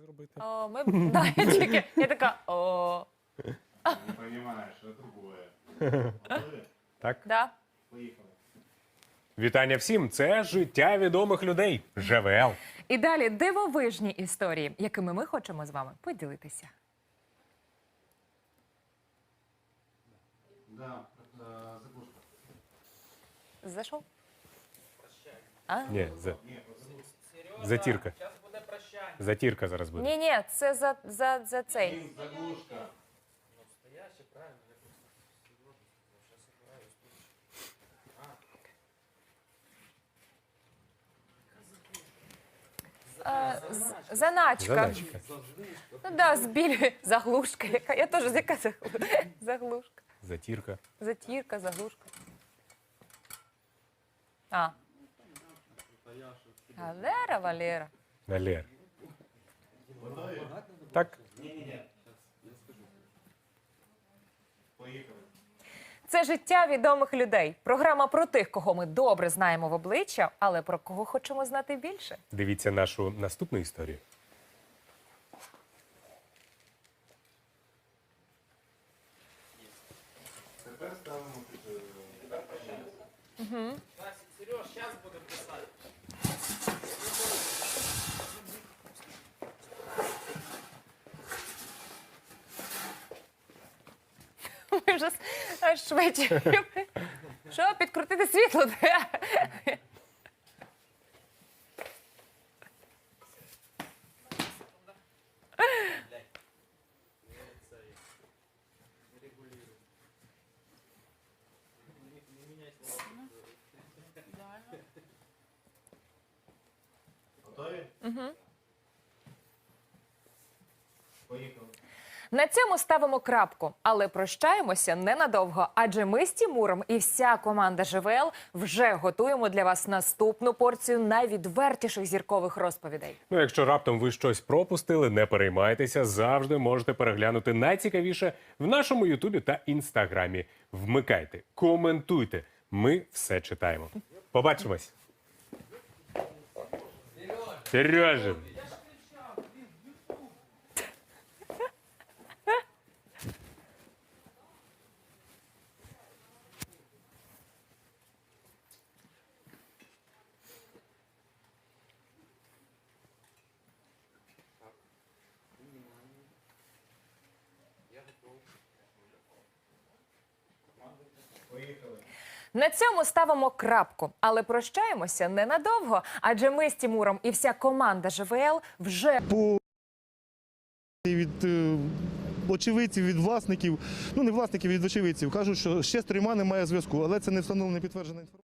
зробити. О, ми б- да, я тільки я така о, Не понимаешь, это другое. Так? да. Поїхали. Вітання всім! Це життя відомих людей. ЖВЛ. І далі дивовижні історії, якими ми хочемо з вами поділитися. Да, заглушка. Зайшов? А? Ні, за... Затірка. Затірка зараз буде. Ні, ні, це за, за, за цей. А, з- заначка. Заначка. Ну да, збіль заглушка. Яка я теж яка заглушка? Заглушка. Затірка. Затірка, заглушка. А. Валера, Валера. Готові? Так? Це життя відомих людей. Програма про тих, кого ми добре знаємо в обличчя, але про кого хочемо знати більше. Дивіться нашу наступну історію. Тепер ставимо е, Ми вже аж швидше. Що, підкрутити світло? Готові? Угу. Поїхали. На цьому ставимо крапку, але прощаємося ненадовго. Адже ми з Тімуром і вся команда ЖВЛ вже готуємо для вас наступну порцію найвідвертіших зіркових розповідей. Ну, якщо раптом ви щось пропустили, не переймайтеся. Завжди можете переглянути найцікавіше в нашому Ютубі та Інстаграмі. Вмикайте, коментуйте. Ми все читаємо. Побачимось. Сережа. Поїхали. На цьому ставимо крапку, але прощаємося ненадовго. Адже ми з Тімуром і вся команда ЖВЛ вже по від е, очевидців, від власників, ну не власників, від очевидців, кажуть, що ще з трьома немає зв'язку, але це не встановлено підтверджена інформація.